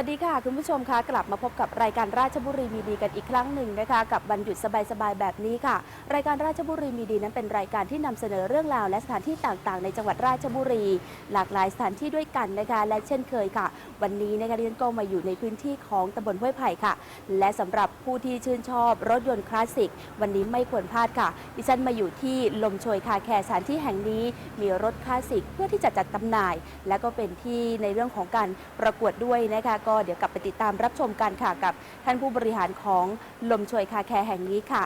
สวัสดีค่ะ คุณผู้ชมคะกลับมาพบกับรายการราชบุรีมีดีกันอีกครั้งหนึ่งนะคะ กับวันหยุดสบายๆแบบนี้ค่ะ รายการราชบุรีมีดีนั้นเป็นรายการที่นำเสนอเรื่องราว และสถานที่ต่างๆ ในจังหวัดราชบุรี หลากหลายสถานที่ด้วยกันนะคะ และเช่นเคยค่ะ วันนี้นะคะดิฉันก็มาอยู่ในพื้นที่ของตำบลห้วยไผ่ค่ะ และสำหรับผู้ที่ชื่นชอบรถยนต์คลาสสิกวันนี้ไม่ควรพลาดค่ะ ดิฉันมาอยู่ที่ลมโชยคาแคร์สถานที่แห่งนี้มีรถคลาสสิกเพื่อที่จะจัดจำหน่าย และก็เป็นที่ในเรื่องของการประกวดด้วยนะคะก็เดี๋ยวกลับไปติดตามรับชมกันค่ะกับท่านผู้บริหารของลมโชยคาแคร์แห่งนี้ค่ะ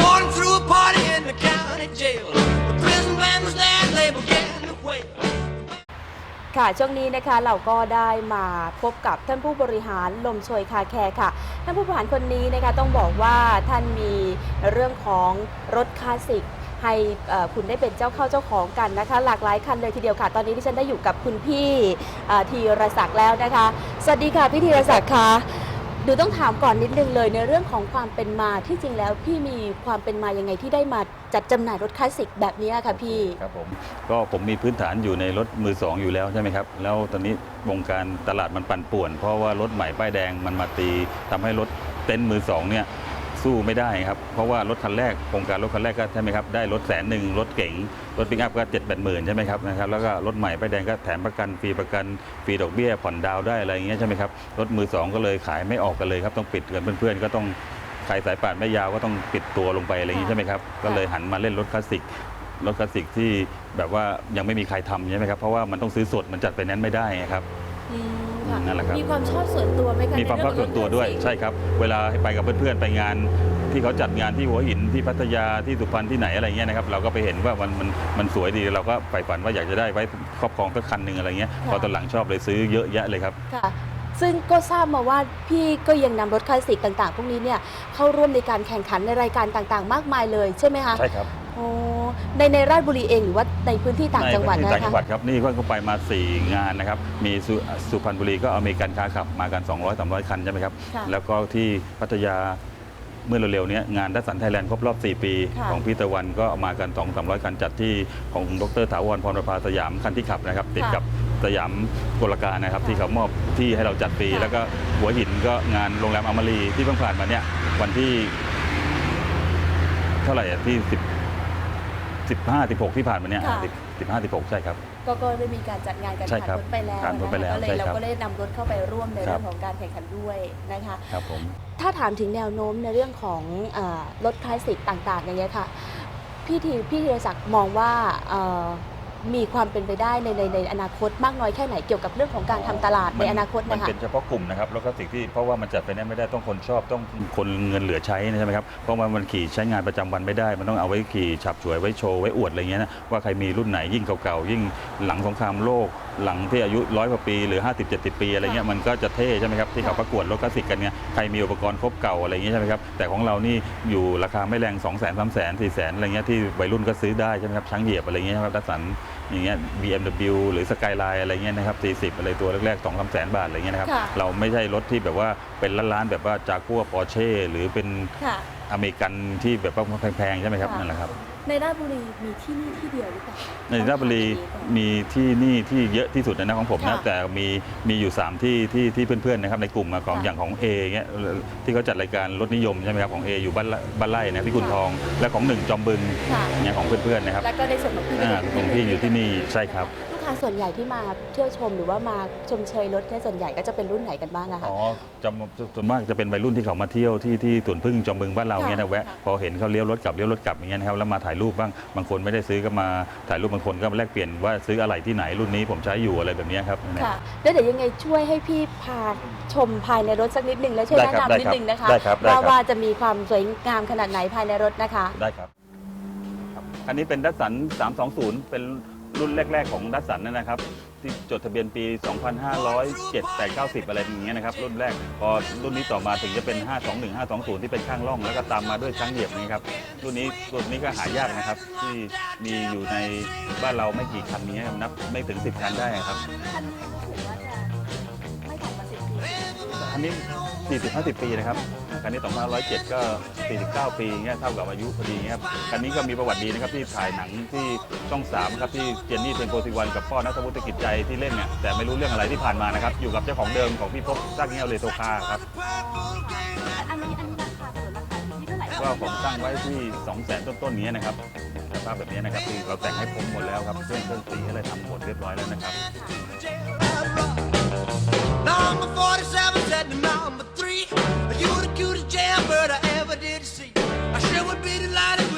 Walking through a party in the county jail. The prison band was there and they began to wail. ค่ะช่วงนี้นะคะเราก็ได้มาพบกับท่านผู้บริหารลมโชยคาแคร์ค่ะ ท่านผู้บริหารคนนี้นะคะต้องบอกว่าท่านมีเรื่องของรถคลาสสิก ให้คุณได้เป็นเจ้าเข้าเจ้าของกันนะคะ หลากหลายคันเลยทีเดียวค่ะ ตอนนี้ที่ฉันได้อยู่กับคุณพี่ธีรศักดิ์แล้วนะคะ สวัสดีค่ะพี่ธีรศักดิ์ค่ะดูต้องถามก่อนนิดนึงเลยในเรื่องของความเป็นมาที่จริงแล้วพี่มีความเป็นมายังไงที่ได้มาจัดจำหน่ายรถคลาสสิกแบบนี้ค่ะพี่ครับผมก็ผมมีพื้นฐานอยู่ในรถมือสองอยู่แล้วใช่ไหมครับ แล้วตอนนี้วงการตลาดมันปั่นป่วน เพราะว่ารถใหม่ป้ายแดงมันมาตีทำให้รถเต็นท์มือสองเนี่ย สู้ไม่ได้ครับ เพราะว่ารถคันแรกโครงการรถคันแรกก็ใช่ไหมครับได้รถแสนหนึ่งรถเก๋งรถปิกอัพก็เจ็ดแปดหมื่นใช่ไหมครับนะครับแล้วก็รถใหม่ป้ายแดงก็แถมประกันฟรีประกันฟรีดอกเบี้ยผ่อนดาวน์ได้อะไรอย่างเงี้ยใช่ไหมครับรถมือสองก็เลยขายไม่ออกกันเลยครับต้องปิดกันเพื่อนๆก็ต้องใครสายป่านไม่ยาวก็ต้องปิดตัวลงไปอะไรอย่างงี้ใช่ไหมครับก็เลยหันมาเล่นรถคลาสสิกรถคลาสสิกที่แบบว่ายังไม่มีใครทำใช่ไหมครับเพราะว่ามันต้องซื้อสดมันจัดไปนั้นไม่ได้ไงครับอืม ค่ะนั่นแหละครับ มีความชอบส่วนตัวไหมคะมีความชอบส่วนตัวด้วยในเรื่องของรถคลาสสิกใช่ครับ เวลาไปกับเพื่อนๆไปงาน ที่เขาจัดงานที่หัวหินที่พัทยาที่สุพรรณที่ไหนอะไรเงี้ยนะครับเราก็ไปเห็นว่ามันมันมันสวยดีเราก็ใฝ่ฝันว่าอยากจะได้ไว้ครอบครองสักคันหนึ่งอะไรเงี้ยพอตอนหลังชอบเลยซื้อเยอะแยะเลยครับค่ะซึ่งก็ทราบมาว่าพี่ก็ยังนำรถคลาสสิกต่าง ๆ พวกนี้เนี่ยเข้าร่วมในการแข่งขันในรายการต่างๆ มากมายเลยใช่ไหมคะใช่ครับโอ้ ในในราชบุรีเองหรือว่าในพื้นที่ต่างจังหวัดในนะต่างจังหวัดคะครับนี่ก็ไปมา 4 งานนะครับ มีสุสุพรรณบุรีก็อเมริกันคาร์ขับมากัน 200 300 คันใช่ไหมครับ ค่ะแล้วก็ที่พัทยาเมื่อเร็วๆเนี้งานดัสสันไทยแลนด์ครบรอบ 4 ปี ค่ะ ของพี่ตะวันก็เอามากัน 2 300 คันจัดที่ของดรถาวรพรประภาสยามคันที่ขับนะครับ ติดกับสยามกลการนะครับ ที่เขามอบที่ให้เราจัดฟรีแล้วก็หัวหินก็งานโรงแรมอมรีที่เพิ่งผ่านมาเนี่ยวันที่ เท่าไหร่อะที่10 15 16 ที่ผ่านมาเนี่ยค่ะ 10 15 16 ใช่ครับ ก็ก็ได้มีการจัดงานกันใช่ผ่านครับรถไปแล้วผ่านรถไปแล้วนะคะก็เลยใช่เราครับก็ได้นำรถเข้าไปร่วมในครัเรื่บ องของการแข่งขันด้วยนะคะ ครับผม ถ้าถามถึงแนวโน้มในเรื่องของเออรถคลาสสิกต่างๆอย่างเงี้ยค่ะพี่ธีพี่ธีรศักดิ์มองว่าเอ่อ มีความเป็นไปได้ในในในอนาคตมากน้อยแค่ไหนเกี่ยวกับเรื่องของการทำตลาดในอนาคตมันนะคะเป็นเฉพาะกลุ่มนะครับแล้วก็สิ่งที่เพราะว่ามันจัดไปนั้นไม่ได้ต้องคนชอบต้องคนเงินเหลือใช้ใช่ไหมครับเพราะว่ามันขี่ใช้งานประจำวันไม่ได้ มันต้องเอาไว้ขี่ฉับฉวยไว้โชว์ไว้อวดอะไรเงี้ยนะว่าใครมีรุ่นไหนยิ่งเก่าๆยิ่งหลังสงครามโลก หลังที่อายุร้อยกว่าปีหรือ 50 70 ปีอะไรเงี้ยมันก็จะเท่ใช่ไหมครับที่เขาประกวดรถคลาสสิกกันเนี่ยใครมีอุปกรณ์ครบเก่าอะไรเงี้ยใช่ไหมครับแต่ของเรานี่อยู่ราคาไม่แรง2 0 0 0 0 0 3 0 0 0 0 4 0 0 0อะไรเงี้ยที่วัยรุ่นก็ซื้อได้ใช่ไหมครับช้างเหยียบอะไรเงี้ยครับดัสสัน อย่างเงี้ย BMW หรือสกายไลน์อะไรเงี้ยนะครับ 40 อะไรตัวแรกๆ2 3แสนบาทอะไรเงี้ยนะครับ ค่ะ เราไม่ใช่รถที่แบบว่าเป็นล้านๆแบบว่าจากัวปอร์เช่หรือเป็น ค่ะ อเมริกันที่แบบว่าแพงๆใช่ไหมครับค่ะ นั่นแหละครับในราชบุรีมีที่นี่ที่เดียวหรือเปล่าในราชบุรีมีที่นี่ที่เยอะที่สุดนะของผมนะค่ะแต่มีมีอยู่ 3 ที่ที่ที่เพื่อนๆนะครับในกลุ่มอะของค่ะอย่างของ A เงี้ยที่เขาจัดรายการรถนิยมใช่ไหมครับของ A อยู่บ้านไร่บ้านไร่นะที่คุณทอง และของหนึ่งจอมบึงค่ะ เนี่ยของเพื่อนๆนะครับแล้วก็ในส่วนของพี่อ่าของพี่อยู่ที่นี่ใช่ครับลูก ค้าส่วนใหญ่ที่มาเที่ยวชมหรือว่ามาชมเชยรถเนี่ยส่วนใหญ่ก็จะเป็นรุ่นไหนกันบ้างอะคะ อ๋อจำส่วนมากจะเป็นวัยรุ่นที่เขามาเที่ยวที่ที่สวนพึ่งจอมบึงบ้านเราค่ะเนี่ยนะแวะค่ะพอเห็นเขาเลี้ยวรถกลับเลี้ยวรถกลับอย่างเงี้ยนะครับแล้วมาถ่ายรูปบ้างบางคนไม่ได้ซื้อก็มาถ่ายรูปบางคนก็มาแลกเปลี่ยนว่าซื้ออะไรที่ไหนรุ่นนี้ผมใช้อยู่อะไรแบบเนี้ยครับค่ะแล้วเดี๋ยวยังไงช่วยให้พี่พาชมภายในรถสักนิดหนึ่งแล้วช่วยได้แนะครับได้นำนิดครับนึงนะคะได้ครับได้ว่าครับว่าจะมีความสวยงามขนาดไหนภายในรถนะคะ ได้ครับครับอันนี้เป็นดัสสัน320 เป็น รุ่นแรก ๆ ของดัสสันนะครับ ที่จดทะเบียนปี 2507 8 90 อะไรอย่างเงี้ยนะครับ รุ่นแรก พอรุ่นนี้ต่อมาถึงจะเป็น 521 520 ที่เป็นข้างล่อง แล้วก็ตามมาด้วยช้างเหยียบนะครับ รุ่นนี้รุ่นนี้ก็หายากนะครับ ที่มีอยู่ในบ้านเราไม่กี่คันนี้ครับนับไม่ถึง 10 คันได้ครับท่านถือว่าจะไม่ต่ำกว่าสิบปีอันนี้ 40-50 ปีนะครับคันนี้2507 ก็ 49 ปีเงี้ยเท่ากับอายุพอดีเงี้ยครับคันนี้ก็มีประวัติดีนะครับที่ถ่ายหนังที่ช่อง3ครับที่เจนนี่เทนโพสิวันกับพ่อนัทวุฒิกิจใจที่เล่นเนี่ยแต่ไม่รู้เรื่องอะไรที่ผ่านมานะครับอยู่กับเจ้าของเดิมของพี่พบสร้างเงี้ยวเลโตคาครับอันนี้อันนี้ราคาส่วนราคาอยู่ที่เท่าไหร่ก็ผมตั้งไว้ที่ 2 0 0 0 0 0 ต้นๆนี้นะครับสภาพแบบนี้นะครับที่เราแต่งให้ผมหมดแล้วครับเครื่องเครื่องสีอะไรทำหมดเรียบร้อยแล้วนะครับ Number 47 said to number be the light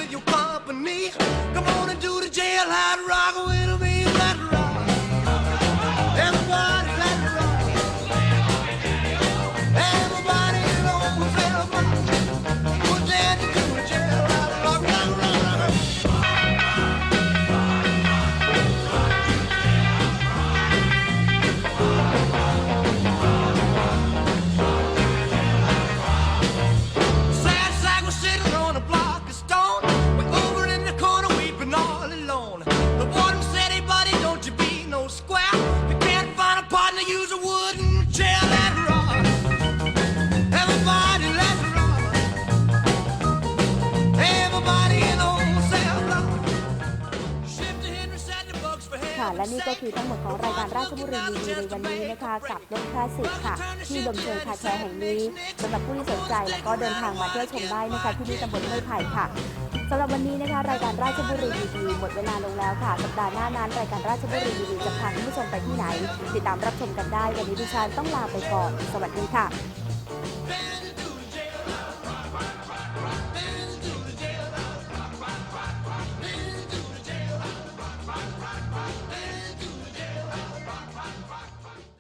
นี่ก็คือทั้งหมดของรายการราชบุรีมีดีในวันนี้นะคะกับรถคลาสสิกค่ะ ที่ลมเชยคาแคร์แห่งนี้สำหรับผู้ที่สนใจแล้วก็เดินทางมาเที่ยวชมได้นะคะที่นี่ตำบลห้วยไผ่ค่ะสำหรับวันนี้นะคะรายการราชบุรีมีดีหมดเวลาลงแล้วค่ะสัปดาห์หน้านั้นรายการราชบุรีมีดีจะพาคุณผู้ชมไปที่ไหน ติดตามรับชมกันได้วันนี้ดิฉันต้องลาไปก่อน สวัสดีค่ะ